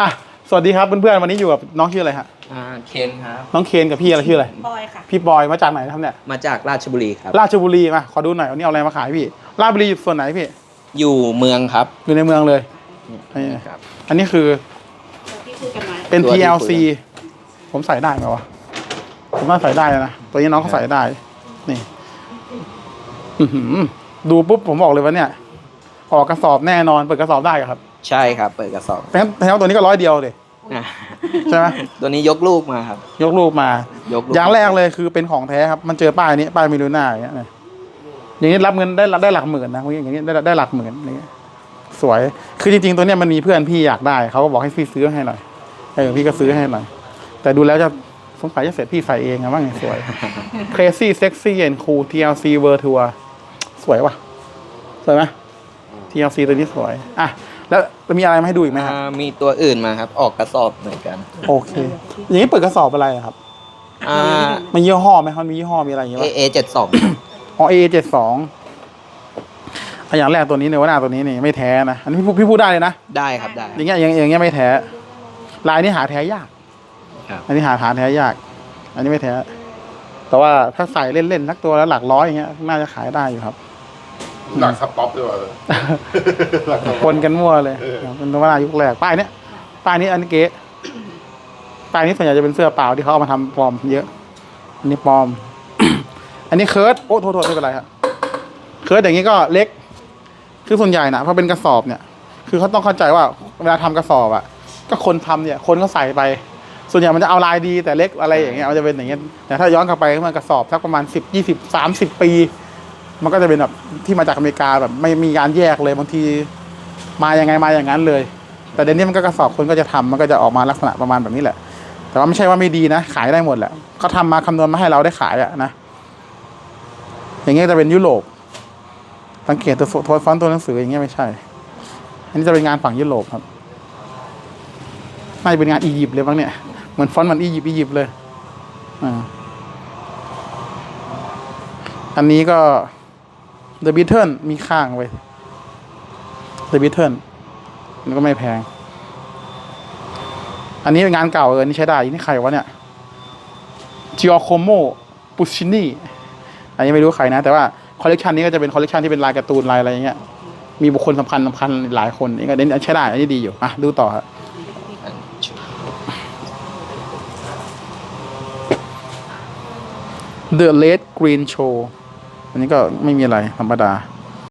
อะสวัสดีครับเพื่อนๆวันนี้อยู่กับน้องชื่ออะไรฮะอ่าเคนครับ น้องเคนกับพี่อะไรชื่ออะไรบอยค่ะ พี่บอยมาจากไหนครับเนี่ยมาจากราชบุรีครับ ราชบุรีมาขอดูหน่อยวันนี้เอาอะไรมาขายพี่ราชบุรีอยู่ส่วนไหนพี่อยู่เมืองครับอยู่ในเมืองเลย นี่ครับ อันนี้คือที่คุยกันมาเป็น ตัวที่คุย TLC ผมใส่ได้ไหมวะผมว่าใส่ได้นะตัวนี้น้องเขาใส่ได้ นี่อื้อหือดูปุ๊บผมบอกเลยว่าเนี่ย ออกกระสอบแน่นอนเปิดกระสอบได้ครับ ใช่ครับ เปิดกระสอบแต่แต่ว่าตัวนี้ก็ร้อยเดียวเลยอะใช่ไหมตัวนี้ยกลูกมาครับ ยกรูปมายกลูกอย่างแรกเลยคือเป็นของแท้ครับ มันเจอป้ายนี้ป้ายมิลูน่าอย่างเงี้ยนะอย่างนี้รับเงินได้ได้หลักหมื่นนะอย่างนี้ได้ได้หลักหมื่นนี่สวย คือจริงๆตัวเนี้ยมันมีเพื่อนพี่อยากได้เขาก็บอกให้พี่ซื้อให้หน่อยเออพี่ก็ซื้อให้หน่อยแต่ดูแล้วจะสงสัยจะเสร็จพี่ใส่เองอะบ้างสวย crazy sexy and cool TLC World Tour สวยว่ะ สวยไหม TLC ตัวนี้สวย อะ แล้วมีอะไรมาให้ดูอีกไหมครับ อ่ามีตัวอื่นมาครับ ออกกระสอบเหมือนกัน โอเค อย่างนี้เปิดกระสอบอะไรอะครับ อ่า มันยี่ห้อไหมเขามียี่ห้อมีอะไรอย่างเงี้ยเอปะเอเจ็ดสองอ๋อ A เจ็ดสองอย่างแรกตัวนี้เนี่ยว่าหน้าตัวนี้นี่ไม่แท้นะ อันนี้พี่พูดพี่พูดได้เลยนะ ได้ครับได้ อย่างเงี้ยอย่างอย่างเงี้ยไม่แท้ ลายนี้หาแท้ยาก ครับ อันนี้หาหาแท้ยาก อันนี้ไม่แท้ แต่ว่าถ้าใส่เล่นๆนักตัวแล้วหลักร้อยอย่างเงี้ย น่าจะขายได้อยู่ครับ หลักสป๊อปด้วยวะหลักสปป๊อป นกันมั่วเลยเออเป็นตัวว่ายุคแรกป้ายเนี้ยป้ายนี้อันนี้เก๋ป้ายนี้ส่วนใหญ่จะเป็นเสื้อเปล่าที่เขาเอามาทำปลอมเยอะ อันนี้ปลอม อันนี้เคิร์ดโอ้โทษโทษไม่เป็นไรครับเคิร์ดอย่างนี้ก็เล็ก คือส่วนใหญ่นะพอเป็นกระสอบเนี่ย คือเขาต้องเข้าใจว่าเวลาทำกระสอบอะก็คนทำเนี่ย คนก็ใส่ไป ส่วนใหญ่มันจะเอาลายดีแต่เล็กอะไรอย่างเงี้ยมันจะเป็นอย่างเงี้ยแต่ถ้าย้อนกลับไปมันกระสอบสักประมาณสิบยี่สิบสามสิบปี มันก็จะเป็นแบบที่มาจากอเมริกาแบบไม่มีการแยกเลยบางทีมายังไงมาอย่างนั้นเลย แต่เดี๋ยวนี้มันก็กระสอบคนก็จะทำมันก็จะออกมาลักษณะประมาณแบบนี้แหละ แต่ว่าไม่ใช่ว่าไม่ดีนะ ขายได้หมดแหละเขาทำมาคำนวณมาให้เราได้ขายอะนะ อย่างเงี้ยจะเป็นยุโรปสังเกตตัวโทนฟอนต์ตัวหนังสืออย่างเงี้ยไม่ใช่ อันนี้จะเป็นงานฝั่งยุโรปครับน่าจะเป็นงานอียิปต์เลยบ้างเนี่ยเหมือนฟอนต์มันอียิปต์อียิปต์เลยอ่าอันนี้ก็ The Beatles มีข้างไว้ The Beatles มันก็ไม่แพง อันนี้เป็นงานเก่าเออนี่ใช้ได้นี่ใครวะเนี่ย Giacomo Puccini อันนี้ไม่รู้ใครนะ แต่ว่าคอลเลกชันนี้ก็จะเป็นคอลเลกชันที่เป็นลายการ์ตูนลายอะไรอย่างเงี้ยมีบุคคลสำคัญสำคัญหลายคนนี่ก็เน้นใช้ได้อันนี้ดีอยู่อะดูต่อครับ The Red Green Show อันนี้ก็ไม่มีอะไรธรรมดา